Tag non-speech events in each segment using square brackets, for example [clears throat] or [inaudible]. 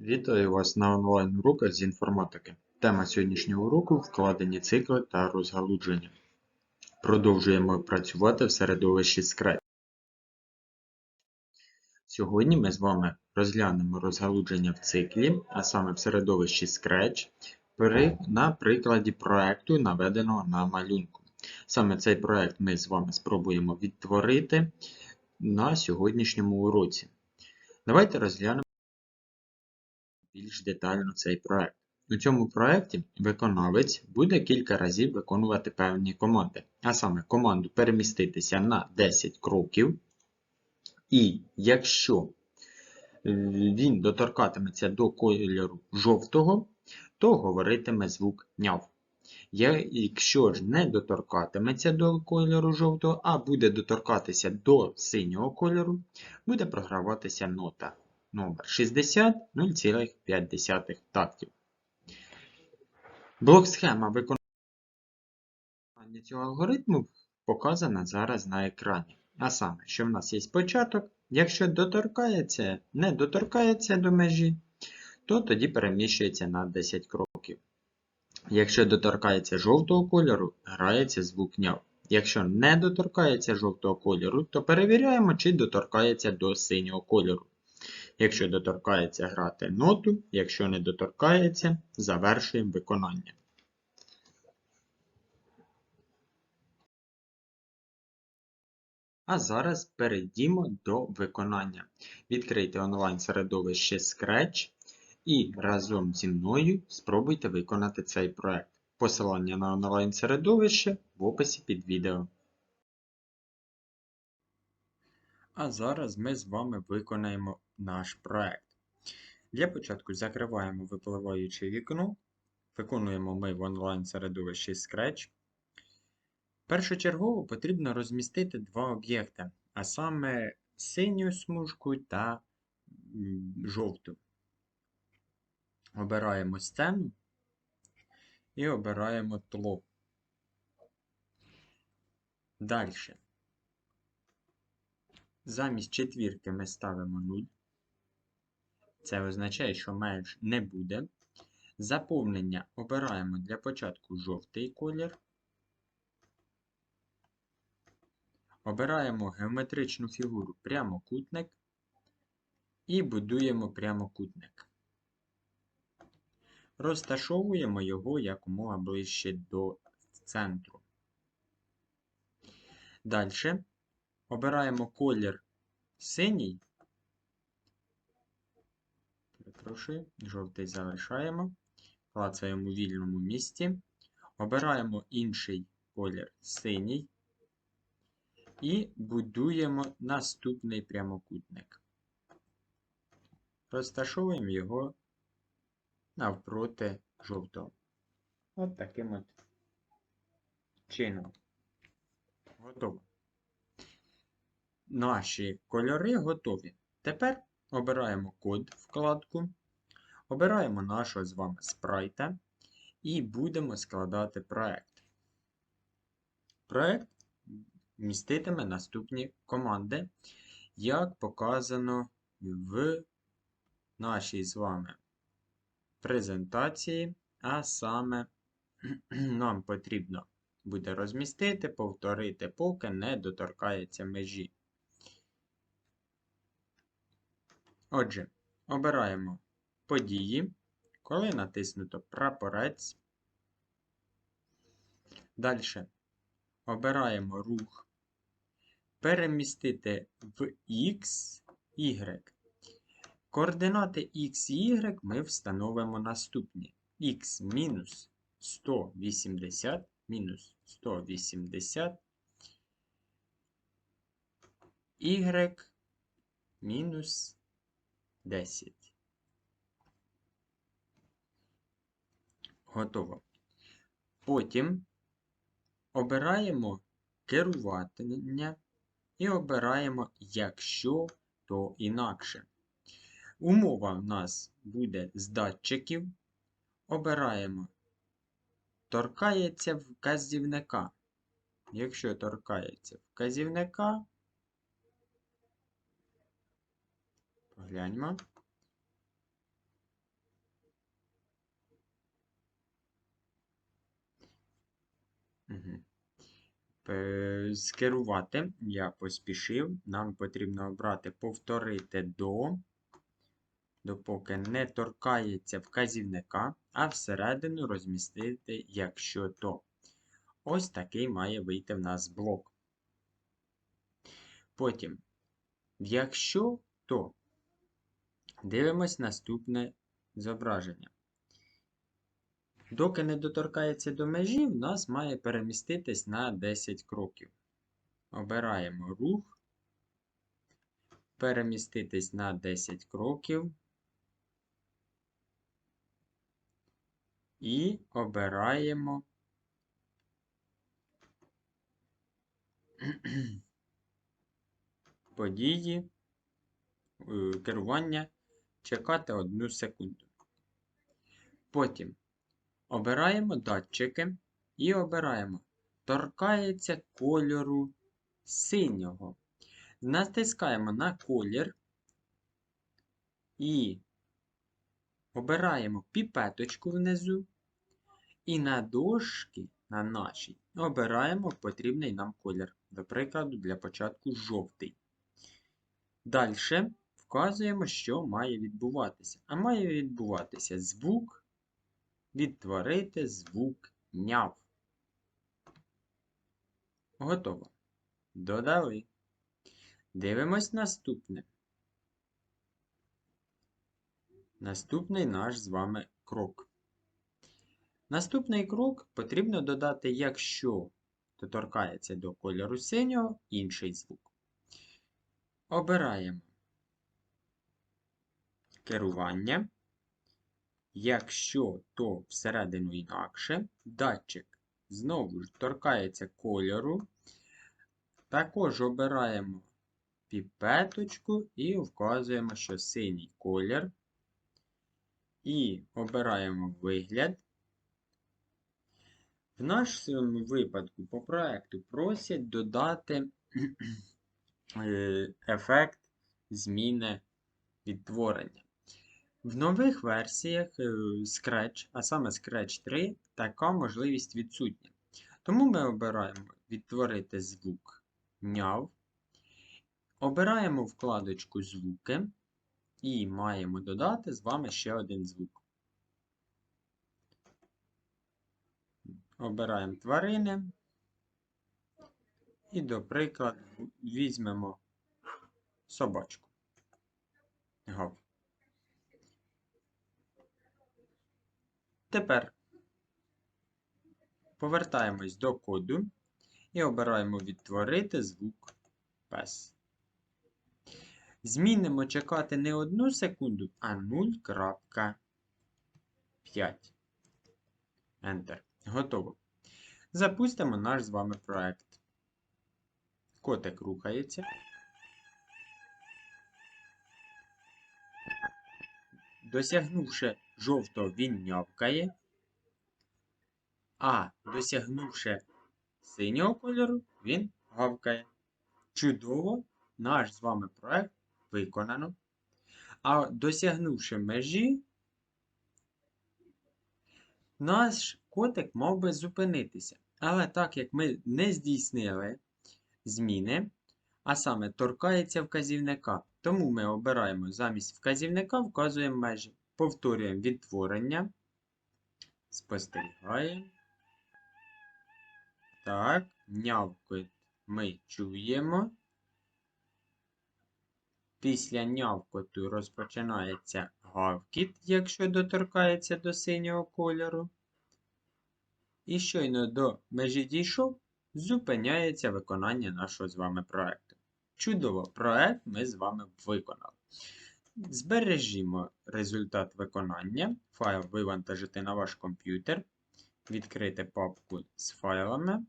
Вітаю вас на онлайн-уроках з інформатики. Тема сьогоднішнього уроку – вкладені цикли та розгалудження. Продовжуємо працювати в середовищі Scratch. Сьогодні ми з вами розглянемо розгалудження в циклі, а саме в середовищі Scratch, на прикладі проекту, наведеного на малюнку. Саме цей проект ми з вами спробуємо відтворити на сьогоднішньому уроці. Давайте розглянемо більш детально цей проект. У цьому проекті виконавець буде кілька разів виконувати певні команди, а саме команду переміститися на 10 кроків. І якщо е, він доторкатиметься до кольору жовтого, то говоритиме звук няв. Якщо ж не доторкатиметься до кольору жовтого, а буде доторкатися до синього кольору, буде програватися нота номер 60 0,5 тактів. Блок-схема виконання цього алгоритму показана зараз на екрані. А саме, що в нас є початок, якщо доторкається, не доторкається до межі, то тоді переміщується на 10 кроків. Якщо доторкається жовтого кольору, грається звук няв. Якщо не доторкається жовтого кольору, то перевіряємо, чи доторкається до синього кольору. Якщо доторкається грати ноту, якщо не доторкається, завершуємо виконання. А зараз перейдімо до виконання. Відкрийте онлайн-середовище Scratch і разом зі мною спробуйте виконати цей проект. Посилання на онлайн-середовище в описі під відео. А зараз ми з вами виконаємо наш проект. Для початку закриваємо випливаюче вікно. Виконуємо ми в онлайн-середовищі Scratch. Першочергово потрібно розмістити два об'єкти, а саме синю смужку та жовту. Обираємо сцену і обираємо тло. Далі. Замість четвірки ми ставимо 0. Це означає, що менш не буде. Заповнення обираємо для початку жовтий колір. Обираємо геометричну фігуру прямокутник і будуємо прямокутник. Розташовуємо його якомога ближче до центру. Далі обираємо колір синій. Перепрошую, жовтий залишаємо. Клацаємо у вільному місці. Обираємо інший колір синій. І будуємо наступний прямокутник. Розташовуємо його навпроти жовтого. От таким от чином. Готово. Наші кольори готові. Тепер обираємо код вкладку, обираємо нашого з вами спрайта і будемо складати проект. Проект міститиме наступні команди, як показано в нашій з вами презентації, а саме [clears throat] нам потрібно буде розмістити, повторити, поки не доторкається межі. Отже, обираємо події, коли натиснуто прапорець. Далі обираємо рух, перемістити в X, Y. Координати X і Y ми встановимо наступні. X мінус 180, мінус 180, Y мінус 10. Готово. Потім обираємо керування і обираємо якщо, то інакше. Умова в нас буде з датчиків. Обираємо торкається вказівника. Якщо торкається вказівника, Гляньмо. Е, скерувати я поспішив. Нам потрібно обрати повторити до, допоки не торкається вказівника, а всередину розмістити, якщо то. Ось такий має вийти в нас блок. Потім, якщо то дивимось наступне зображення. Доки не доторкається до межі, в нас має переміститись на 10 кроків. Обираємо рух, переміститись на 10 кроків. І обираємо [clears throat] події, е, керування, чекати 1 секунду. Потім Обираємо датчики і обираємо торкається кольору синього. Натискаємо на колір і обираємо піпеточку внизу. І на дошки, на нашій, обираємо потрібний нам колір. До прикладу, для початку жовтий. Далі вказуємо, що має відбуватися. А має відбуватися звук відтворити звук няв. Готово. Додали. Дивимось наступне. Наступний наш з вами крок. Наступний крок потрібно додати, якщо доторкається до кольору синього, інший звук. Обираємо керування. Якщо то всередину інакше, датчик знову ж торкається кольору. Також обираємо піпеточку і вказуємо, що синій колір. І обираємо вигляд. В нашому випадку по проекту просять додати [clears throat] е, ефект зміни відтворення. В нових версіях е, Scratch, а саме Scratch 3, така можливість відсутня. Тому ми обираємо відтворити звук няв. Обираємо вкладочку Звуки і маємо додати з вами ще один звук. Обираємо тварини. І, до прикладу, візьмемо собачку. Гав. Тепер повертаємось до коду і обираємо відтворити звук пес. Змінимо чекати не 1 секунду, а 0.5. Enter. Готово. Запустимо наш з вами проект. Котик рухається. Досягнувши жовтого, він нявкає, а досягнувши синього кольору, він гавкає. Чудово, наш з вами проект виконано. А досягнувши межі, наш котик мав би зупинитися. Але так як ми не здійснили зміни, а саме торкається вказівника, тому ми обираємо замість вказівника, вказуємо межі. Повторюємо відтворення. Спостерігаємо. Так, нявкот ми чуємо. Після нявкоту розпочинається гавкіт, якщо доторкається до синього кольору. І щойно до межі дійшов, зупиняється виконання нашого з вами проєкту. Чудово, проект ми з вами виконали. Збережімо результат виконання. Файл вивантажити на ваш комп'ютер. Відкрити папку з файлами.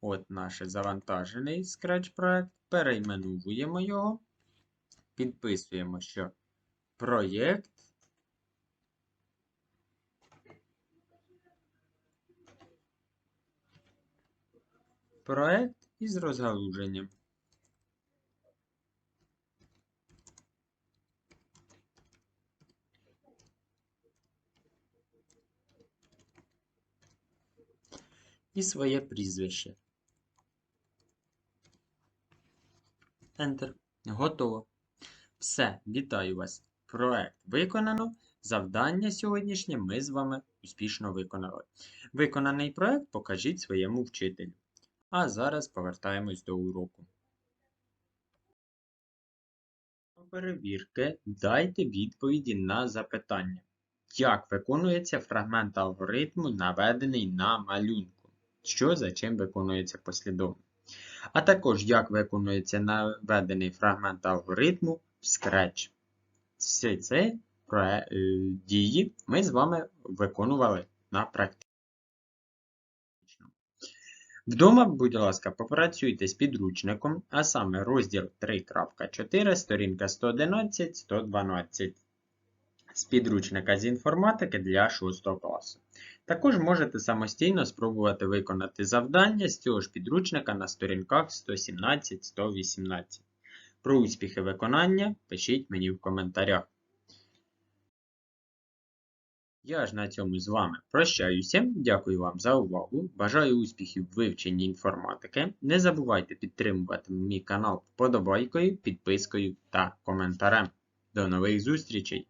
От наш завантажений Scratch проект. Перейменуємо його. Підписуємо, що проєкт. Проект із розгалуженням. І своє прізвище. Enter. Готово. Все, вітаю вас. Проект виконано. Завдання сьогоднішнє ми з вами успішно виконали. Виконаний проект покажіть своєму вчителю. А зараз повертаємось до уроку. Перевірки дайте відповіді на запитання. Як виконується фрагмент алгоритму, наведений на малюнку? Що за чим виконується послідовно? А також як виконується наведений фрагмент алгоритму в Scratch. Всі ці е, дії ми з вами виконували на практиці. Вдома, будь ласка, попрацюйте з підручником, а саме розділ 3.4, сторінка 111-112 з підручника з інформатики для 6 класу. Також можете самостійно спробувати виконати завдання з цього ж підручника на сторінках 117-118. Про успіхи виконання пишіть мені в коментарях. Я ж на цьому з вами прощаюся. Дякую вам за увагу. Бажаю успіхів в вивченні інформатики. Не забувайте підтримувати мій канал вподобайкою, підпискою та коментарем. До нових зустрічей!